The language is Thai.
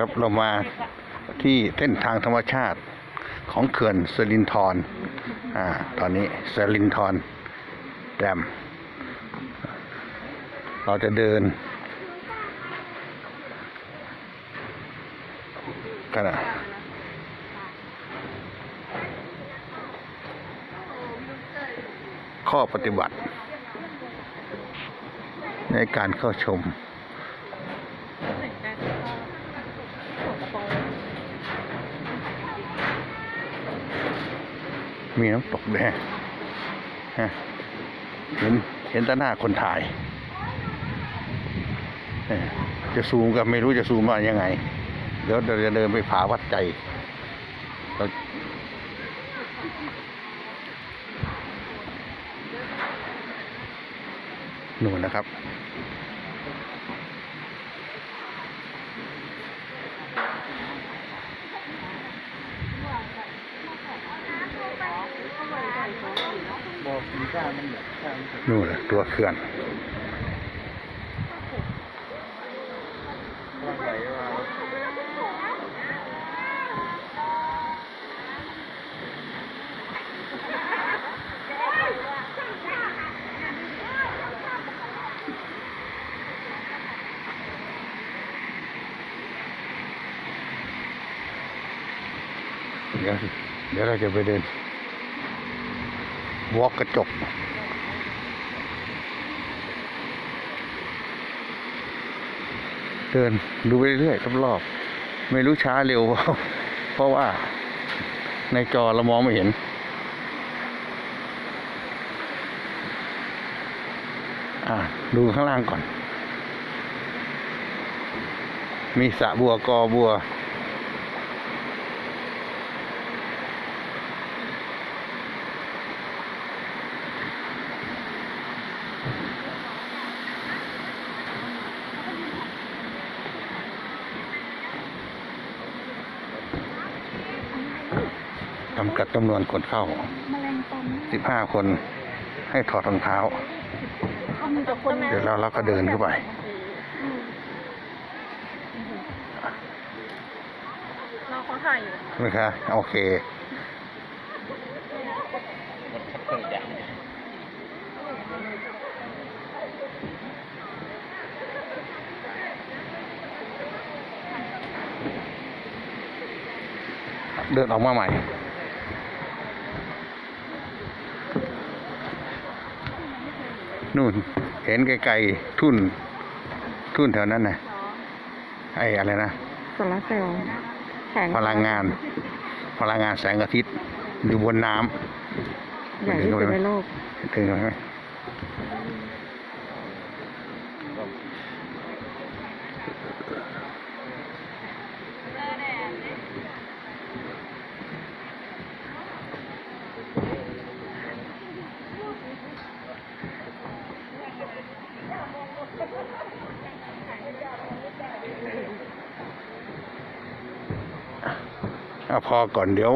ครับเรามาที่เส้นทางธรรมชาติของเขื่อนสลินทรอ่าตอนนี้สลินทรแดมเราจะเดินกันนะข้อปฏิบัติ ในการเข้าชม มีน้ำตกด้วยฮะเห็นเห็นแต่หน้าคนถ่ายเออจะซูมก็ไม่รู้จะซูมมายังไง เดี๋ยวเราจะเดินไปผาวัดใจเราหนูนนะครับ บอกมีกล้ามันแบบกล้ามันนู่นน่ะตัวเขื่อนว่าไหลว่าเดี๋ยวเดี๋ยวเราจะไปเดิน วอลกกระจก เดินดูไปเรื่อยๆรอบๆไม่รู้ช้าเร็วเพราะเพราะว่า ในจอเรามองไม่เห็น อ่าดูข้างล่างก่อน มีสระบัวกอบัว จำกัดจำนวนคนเข้าแมลงตอมสิบห้าคน ให้ถอดรองเท้าเขามีแต่คนเดี๋ยวเราเราก็เดินเข้าไป เราเขาถ่ายอยู่นะคะโอเคเดินออกมาใหม่ นู่น เห็นไกลๆทุ่น ทุ่นแถวนั้นนะไอ้อะไรนะโซลาร์เซลล์แสงพลังงาน พลังงานแสงอาทิตย์อยู่บนน้ใหญ่ที่สุดในโลกำถึงไหม พอก่อนเดี๋ยว